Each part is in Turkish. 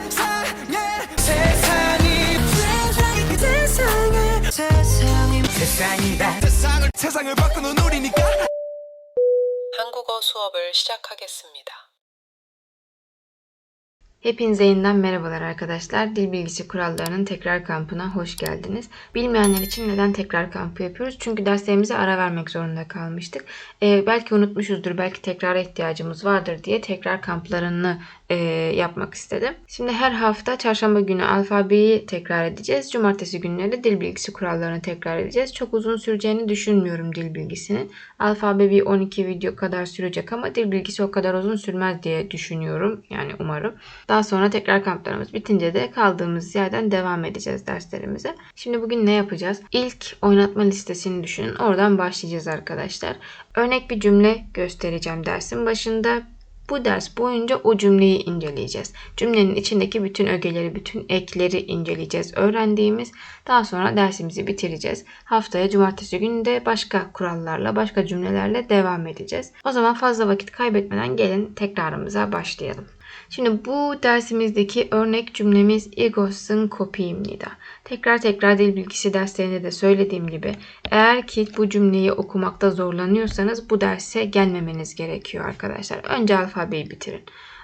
세상에 세상이 세상에 세상에 세상이 세상이다 세상을 세상을 바꾸는 우리니까 한국어 수업을 시작하겠습니다. Hepinize yeniden merhabalar arkadaşlar. Dil bilgisi kurallarının tekrar kampına hoş geldiniz. Bilmeyenler için neden tekrar kampı yapıyoruz? Çünkü derslerimize ara vermek zorunda kalmıştık. Ee, belki unutmuşuzdur, belki tekrara ihtiyacımız vardır diye tekrar kamplarını e, yapmak istedim. Şimdi her hafta çarşamba günü alfabeyi tekrar edeceğiz. Cumartesi günleri dil bilgisi kurallarını tekrar edeceğiz. Çok uzun süreceğini düşünmüyorum dil bilgisinin. Alfabe bir 12 video kadar sürecek ama dil bilgisi o kadar uzun sürmez diye düşünüyorum. Yani umarım. Daha sonra tekrar kamplarımız bitince de kaldığımız yerden devam edeceğiz derslerimize. Şimdi bugün ne yapacağız? İlk oynatma listesini düşünün. Oradan başlayacağız arkadaşlar. Örnek bir cümle göstereceğim dersin başında. Bu ders boyunca o cümleyi inceleyeceğiz. Cümlenin içindeki bütün ögeleri, bütün ekleri inceleyeceğiz. Öğrendiğimiz daha sonra dersimizi bitireceğiz. Haftaya cumartesi günü de başka kurallarla, başka cümlelerle devam edeceğiz. O zaman fazla vakit kaybetmeden gelin tekrarımıza başlayalım. Şimdi bu dersimizdeki örnek cümlemiz 이것은 kopiyimnida. Tekrar tekrar dil bilgisi derslerinde de söylediğim gibi eğer ki bu cümleyi okumakta zorlanıyorsanız bu derse gelmemeniz gerekiyor arkadaşlar. Önce alfabeyi bitirin.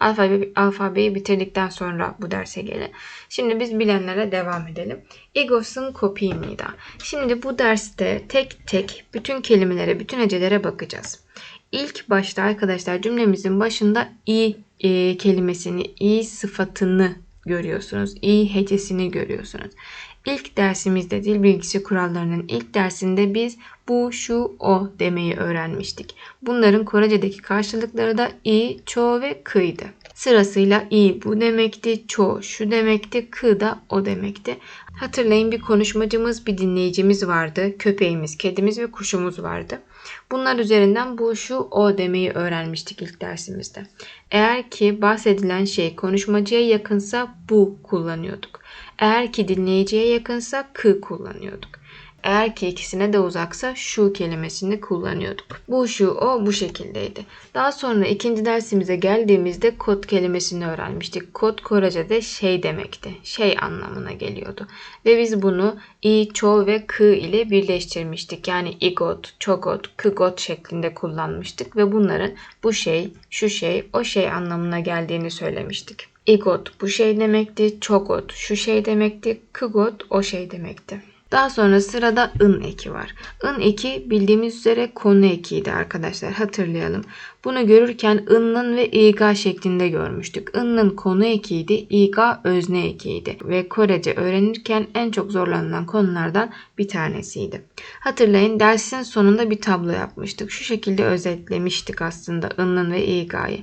Alfabe, alfabeyi bitirdikten sonra bu derse gelin. Şimdi biz bilenlere devam edelim. İgos'un kopiyimnida. Şimdi bu derste tek tek bütün kelimelere, bütün hecelere bakacağız. İlk başta arkadaşlar cümlemizin başında i e, kelimesini, i sıfatını görüyorsunuz. i hecesini görüyorsunuz. İlk dersimizde dil bilgisi kurallarının ilk dersinde biz bu, şu, o demeyi öğrenmiştik. Bunların Korece'deki karşılıkları da i, ço ve kıydı. Sırasıyla i bu demekti, ço şu demekti, kı da o demekti. Hatırlayın bir konuşmacımız, bir dinleyicimiz vardı. Köpeğimiz, kedimiz ve kuşumuz vardı. Bunlar üzerinden bu, şu, o demeyi öğrenmiştik ilk dersimizde. Eğer ki bahsedilen şey konuşmacıya yakınsa bu kullanıyorduk. Eğer ki dinleyiciye yakınsa kı kullanıyorduk. Eğer ki ikisine de uzaksa şu kelimesini kullanıyorduk. Bu, şu, o bu şekildeydi. Daha sonra ikinci dersimize geldiğimizde kod kelimesini öğrenmiştik. Kod Korece'de şey demekti. Şey anlamına geliyordu. Ve biz bunu i, ço ve kı ile birleştirmiştik. Yani igot, çogot, kıgot şeklinde kullanmıştık. Ve bunların bu şey, şu şey, o şey anlamına geldiğini söylemiştik. Igot bu şey demekti, çogot şu şey demekti, kıgot o şey demekti. Daha sonra sırada ın eki var. ın eki bildiğimiz üzere konu ekiydi arkadaşlar hatırlayalım. Bunu görürken ın'ın ve iga şeklinde görmüştük. In'ın konu ekiydi, iga özne ekiydi ve Korece öğrenirken en çok zorlanılan konulardan bir tanesiydi. Hatırlayın dersin sonunda bir tablo yapmıştık. Şu şekilde özetlemiştik aslında ın'ın ve iga'yı.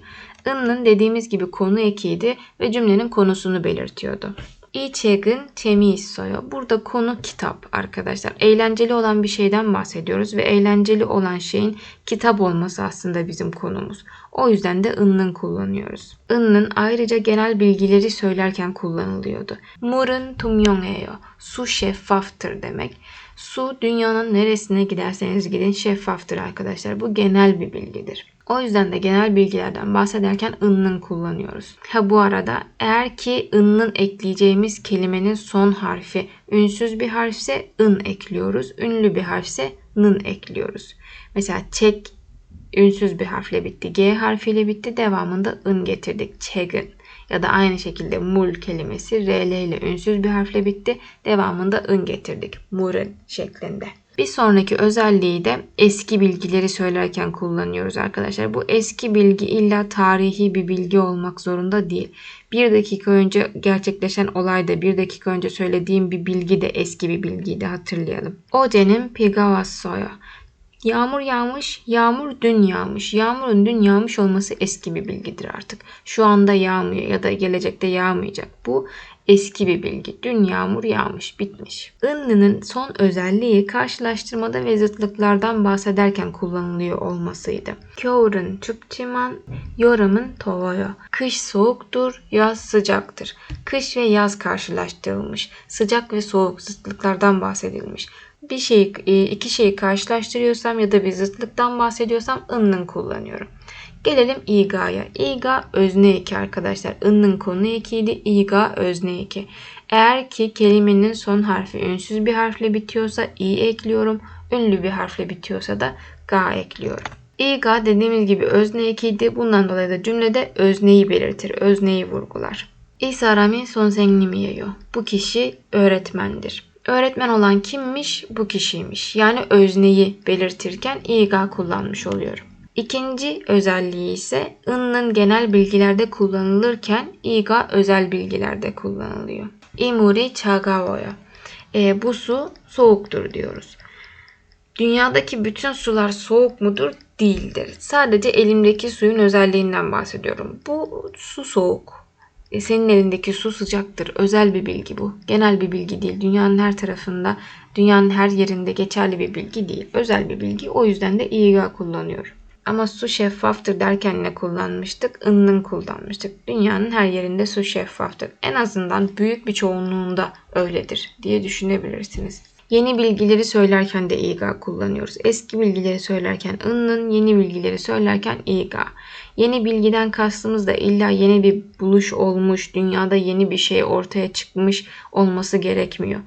ın'ın dediğimiz gibi konu ekiydi ve cümlenin konusunu belirtiyordu. 이 책은 재미있어요. Burada konu kitap arkadaşlar. Eğlenceli olan bir şeyden bahsediyoruz ve eğlenceli olan şeyin kitap olması aslında bizim konumuz. O yüzden de ın'ın kullanıyoruz. ın'ın ayrıca genel bilgileri söylerken kullanılıyordu. 물은 투명해요. Su şeffaftır demek. Su dünyanın neresine giderseniz gidin şeffaftır arkadaşlar. Bu genel bir bilgidir. O yüzden de genel bilgilerden bahsederken ın'ın kullanıyoruz. Ha bu arada eğer ki ın'ın ekleyeceğimiz kelimenin son harfi ünsüz bir harfse ın ekliyoruz. Ünlü bir harfse nın ekliyoruz. Mesela çek ünsüz bir harfle bitti. G harfiyle bitti. Devamında ın getirdik. Çegin. Ya da aynı şekilde mul kelimesi RL ile ünsüz bir harfle bitti. Devamında ın getirdik. Murun şeklinde. Bir sonraki özelliği de eski bilgileri söylerken kullanıyoruz arkadaşlar. Bu eski bilgi illa tarihi bir bilgi olmak zorunda değil. Bir dakika önce gerçekleşen olayda bir dakika önce söylediğim bir bilgi de eski bir bilgiydi hatırlayalım. Oce'nin Pigavasso'ya. Yağmur yağmış, yağmur dün yağmış. Yağmurun dün yağmış olması eski bir bilgidir artık. Şu anda yağmıyor ya da gelecekte yağmayacak. Bu eski bir bilgi. Dün yağmur yağmış, bitmiş. Inlı'nın son özelliği karşılaştırmada ve zıtlıklardan bahsederken kullanılıyor olmasıydı. Kyorun çupçiman, yoramın tovoyo. Kış soğuktur, yaz sıcaktır. Kış ve yaz karşılaştırılmış. Sıcak ve soğuk zıtlıklardan bahsedilmiş bir şeyi iki şeyi karşılaştırıyorsam ya da bir zıtlıktan bahsediyorsam ının kullanıyorum. Gelelim iga'ya. İga özne eki arkadaşlar. I'nın konu ekiydi. İga özne eki. Eğer ki kelimenin son harfi ünsüz bir harfle bitiyorsa i ekliyorum. Ünlü bir harfle bitiyorsa da ga ekliyorum. İga dediğimiz gibi özne ekiydi. Bundan dolayı da cümlede özneyi belirtir. Özneyi vurgular. İsarami son yo. Bu kişi öğretmendir. Öğretmen olan kimmiş? Bu kişiymiş. Yani özneyi belirtirken iga kullanmış oluyorum. İkinci özelliği ise ın'ın genel bilgilerde kullanılırken iga özel bilgilerde kullanılıyor. İmuri çagaoya. E, bu su soğuktur diyoruz. Dünyadaki bütün sular soğuk mudur? Değildir. Sadece elimdeki suyun özelliğinden bahsediyorum. Bu su soğuk. E, Senin elindeki su sıcaktır. Özel bir bilgi bu. Genel bir bilgi değil. Dünyanın her tarafında, dünyanın her yerinde geçerli bir bilgi değil. Özel bir bilgi. O yüzden de iga kullanıyorum. Ama su şeffaftır derken ne kullanmıştık? In'ın kullanmıştık. Dünyanın her yerinde su şeffaftır. En azından büyük bir çoğunluğunda öyledir diye düşünebilirsiniz. Yeni bilgileri söylerken de iga kullanıyoruz. Eski bilgileri söylerken ın'ın, yeni bilgileri söylerken iga. Yeni bilgiden kastımız da illa yeni bir buluş olmuş, dünyada yeni bir şey ortaya çıkmış olması gerekmiyor.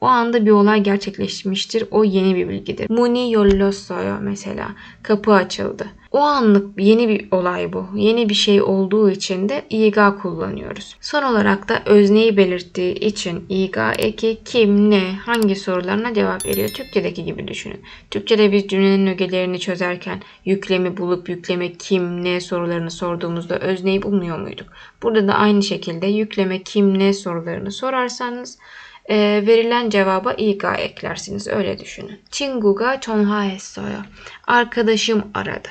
O anda bir olay gerçekleşmiştir. O yeni bir bilgidir. Muni yollossoyo mesela. Kapı açıldı. O anlık yeni bir olay bu. Yeni bir şey olduğu için de iga kullanıyoruz. Son olarak da özneyi belirttiği için iga eki kim, ne, hangi sorularına cevap veriyor. Türkçedeki gibi düşünün. Türkçede biz cümlenin ögelerini çözerken yüklemi bulup yükleme kim, ne sorularını sorduğumuzda özneyi bulmuyor muyduk? Burada da aynı şekilde yükleme kim, ne sorularını sorarsanız e, verilen cevaba iga eklersiniz. Öyle düşünün. Chinguga chonha essoyo. Arkadaşım aradı.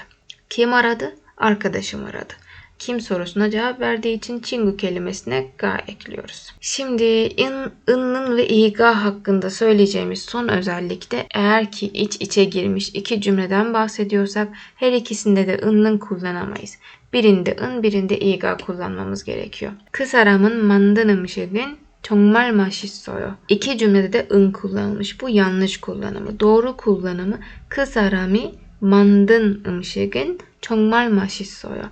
Kim aradı? Arkadaşım aradı. Kim sorusuna cevap verdiği için chingu kelimesine ga ekliyoruz. Şimdi in, ının ve iga hakkında söyleyeceğimiz son özellik de eğer ki iç içe girmiş iki cümleden bahsediyorsak her ikisinde de ının kullanamayız. Birinde ın birinde iga kullanmamız gerekiyor. Kısaramın mandanım şedin 정말 맛있어요. İki cümlede de ın kullanılmış. Bu yanlış kullanımı. Doğru kullanımı 그 사람이 만든 음식은 정말 맛있어요.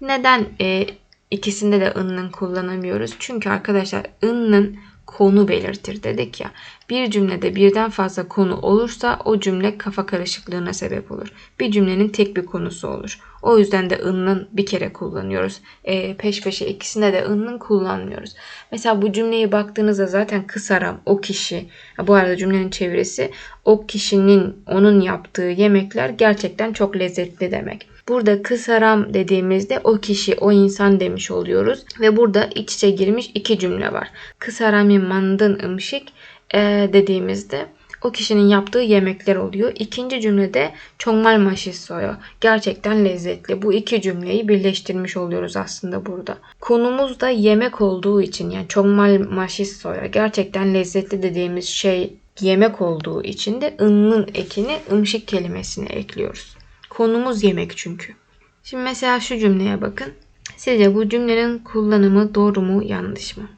Neden e, ikisinde de ın'ın kullanamıyoruz? Çünkü arkadaşlar ın'ın konu belirtir dedik ya. Bir cümlede birden fazla konu olursa o cümle kafa karışıklığına sebep olur. Bir cümlenin tek bir konusu olur. O yüzden de ın'ın bir kere kullanıyoruz. E, peş peşe ikisinde de ın'ın kullanmıyoruz. Mesela bu cümleye baktığınızda zaten kısaram o kişi. Bu arada cümlenin çevirisi o kişinin onun yaptığı yemekler gerçekten çok lezzetli demek. Burada kısaram dediğimizde o kişi, o insan demiş oluyoruz. Ve burada iç içe girmiş iki cümle var. Kısarami mandın ımşik e, dediğimizde o kişinin yaptığı yemekler oluyor. İkinci cümlede çongmal maşisoyo. Gerçekten lezzetli. Bu iki cümleyi birleştirmiş oluyoruz aslında burada. Konumuz da yemek olduğu için yani çongmal maşisoyo. Gerçekten lezzetli dediğimiz şey yemek olduğu için de ının ekini ımşık kelimesine ekliyoruz. Konumuz yemek çünkü. Şimdi mesela şu cümleye bakın. Sizce bu cümlenin kullanımı doğru mu yanlış mı?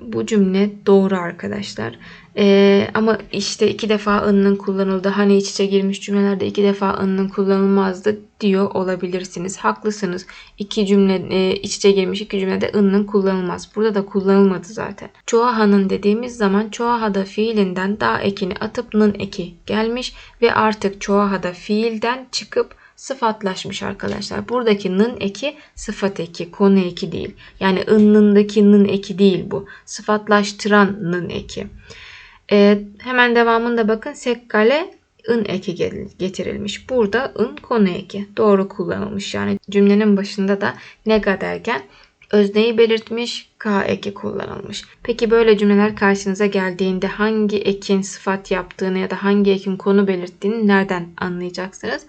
Bu cümle doğru arkadaşlar. Ee, ama işte iki defa ın'ın kullanıldı. Hani iç içe girmiş cümlelerde iki defa ın'ın kullanılmazdı diyor olabilirsiniz. Haklısınız. İki cümle e, iç içe girmiş iki cümlede ın'ın kullanılmaz. Burada da kullanılmadı zaten. Çoğahanın dediğimiz zaman çoğahada fiilinden da ekini atıp nın eki gelmiş ve artık çoğahada fiilden çıkıp sıfatlaşmış arkadaşlar. Buradaki nın eki sıfat eki, konu eki değil. Yani ın'ındaki nın eki değil bu. Sıfatlaştıran nın eki. Ee, hemen devamında bakın sekkale ın eki getirilmiş. Burada ın konu eki. Doğru kullanılmış. Yani cümlenin başında da nega derken özneyi belirtmiş, k eki kullanılmış. Peki böyle cümleler karşınıza geldiğinde hangi ekin sıfat yaptığını ya da hangi ekin konu belirttiğini nereden anlayacaksınız?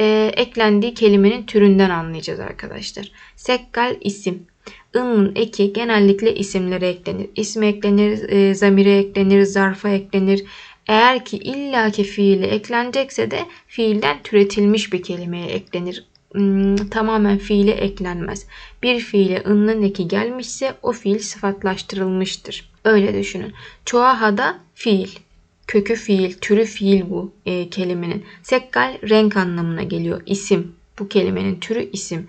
Ee, eklendiği kelimenin türünden anlayacağız arkadaşlar. Sekkal isim. I'nın eki genellikle isimlere eklenir. İsme eklenir, e, zamire eklenir, zarfa eklenir. Eğer ki illaki fiili eklenecekse de fiilden türetilmiş bir kelimeye eklenir. Hmm, tamamen fiile eklenmez. Bir fiile ı'nın eki gelmişse o fiil sıfatlaştırılmıştır. Öyle düşünün. Çoğahada fiil kökü fiil, türü fiil bu e, kelimenin. Sekkal renk anlamına geliyor. İsim. Bu kelimenin türü isim.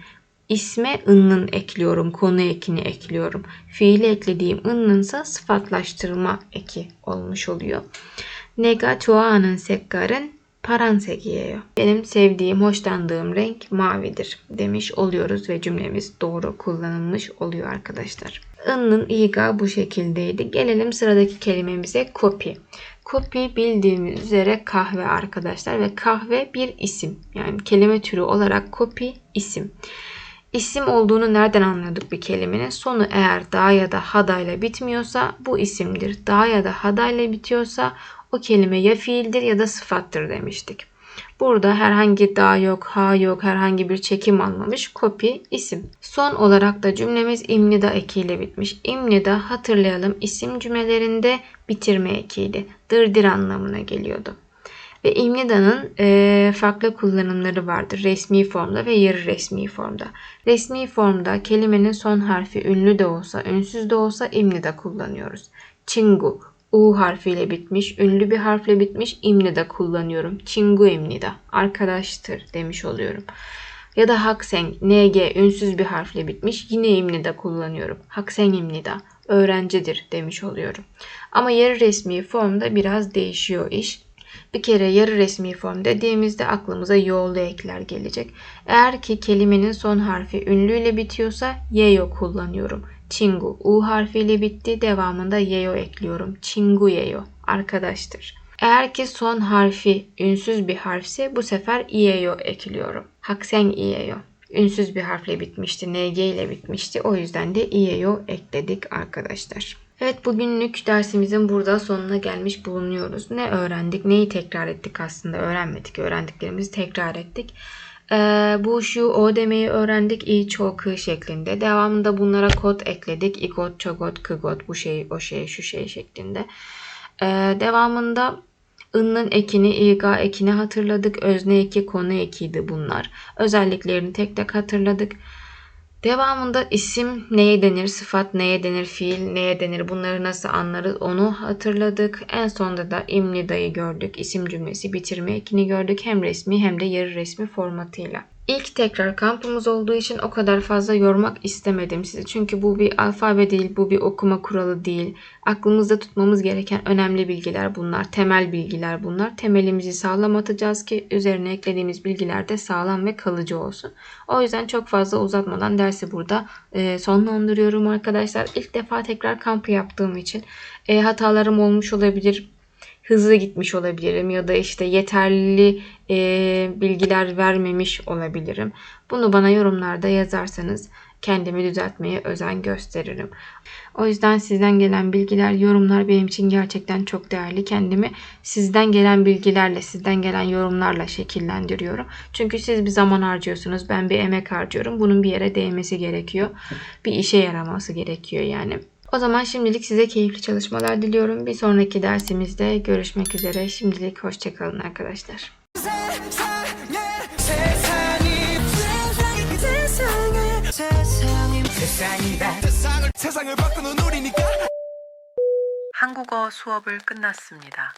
İsme ınnın ekliyorum. Konu ekini ekliyorum. Fiili eklediğim ınnınsa sıfatlaştırma eki olmuş oluyor. Nega çoğanın sekkarın paranse. Benim sevdiğim, hoşlandığım renk mavidir demiş oluyoruz ve cümlemiz doğru kullanılmış oluyor arkadaşlar. I'nın iga bu şekildeydi. Gelelim sıradaki kelimemize copy. Kopi bildiğimiz üzere kahve arkadaşlar ve kahve bir isim. Yani kelime türü olarak kopi isim. İsim olduğunu nereden anlıyorduk bir kelimenin? Sonu eğer da ya da hada ile bitmiyorsa bu isimdir. Da ya da hada ile bitiyorsa o kelime ya fiildir ya da sıfattır demiştik. Burada herhangi da yok, ha yok, herhangi bir çekim almamış. Kopi isim. Son olarak da cümlemiz imnida ekiyle bitmiş. İmnida hatırlayalım isim cümlelerinde bitirme ekiydi. Dırdır anlamına geliyordu. Ve imnida'nın e, farklı kullanımları vardır. Resmi formda ve yarı resmi formda. Resmi formda kelimenin son harfi ünlü de olsa, ünsüz de olsa imnida kullanıyoruz. Çingu, U harfiyle bitmiş, ünlü bir harfle bitmiş imnida kullanıyorum. Çingu imnida, arkadaştır demiş oluyorum. Ya da hakseng, NG ünsüz bir harfle bitmiş, yine imnida kullanıyorum. Hakseng imnida, öğrencidir demiş oluyorum. Ama yarı resmi formda biraz değişiyor iş. Bir kere yarı resmi form dediğimizde aklımıza yoğlu ekler gelecek. Eğer ki kelimenin son harfi ünlüyle bitiyorsa yeyo kullanıyorum. Çingu u harfiyle bitti. Devamında yeyo ekliyorum. Çingu yeyo arkadaştır. Eğer ki son harfi ünsüz bir harfse bu sefer iyeyo ekliyorum. Haksen iyeyo. Ünsüz bir harfle bitmişti. NG ile bitmişti. O yüzden de iyeyo ekledik arkadaşlar. Evet bugünlük dersimizin burada sonuna gelmiş bulunuyoruz. Ne öğrendik, neyi tekrar ettik aslında öğrenmedik. Öğrendiklerimizi tekrar ettik. Ee, bu şu o demeyi öğrendik i ço kı şeklinde. Devamında bunlara kod ekledik. İgot, çogot, kıgot bu şey, o şey, şu şey şeklinde. Ee, devamında ınnın ekini, iga ekini hatırladık. Özne eki, konu ekiydi bunlar. Özelliklerini tek tek hatırladık. Devamında isim neye denir, sıfat neye denir, fiil neye denir bunları nasıl anlarız onu hatırladık. En sonda da imnidayı gördük. İsim cümlesi bitirme ekini gördük. Hem resmi hem de yarı resmi formatıyla. İlk tekrar kampımız olduğu için o kadar fazla yormak istemedim sizi. Çünkü bu bir alfabe değil, bu bir okuma kuralı değil. Aklımızda tutmamız gereken önemli bilgiler bunlar. Temel bilgiler bunlar. Temelimizi sağlam atacağız ki üzerine eklediğimiz bilgiler de sağlam ve kalıcı olsun. O yüzden çok fazla uzatmadan dersi burada e, sonlandırıyorum arkadaşlar. İlk defa tekrar kampı yaptığım için e, hatalarım olmuş olabilir hızlı gitmiş olabilirim ya da işte yeterli e, bilgiler vermemiş olabilirim. Bunu bana yorumlarda yazarsanız kendimi düzeltmeye özen gösteririm. O yüzden sizden gelen bilgiler, yorumlar benim için gerçekten çok değerli. Kendimi sizden gelen bilgilerle, sizden gelen yorumlarla şekillendiriyorum. Çünkü siz bir zaman harcıyorsunuz, ben bir emek harcıyorum. Bunun bir yere değmesi gerekiyor. Bir işe yaraması gerekiyor yani. O zaman şimdilik size keyifli çalışmalar diliyorum. Bir sonraki dersimizde görüşmek üzere. Şimdilik hoşçakalın arkadaşlar. 세상에 세상이 세상이 세상에 세상이 세상이다 세상을 세상을 바꾸는 우리니까 한국어 수업을 끝났습니다.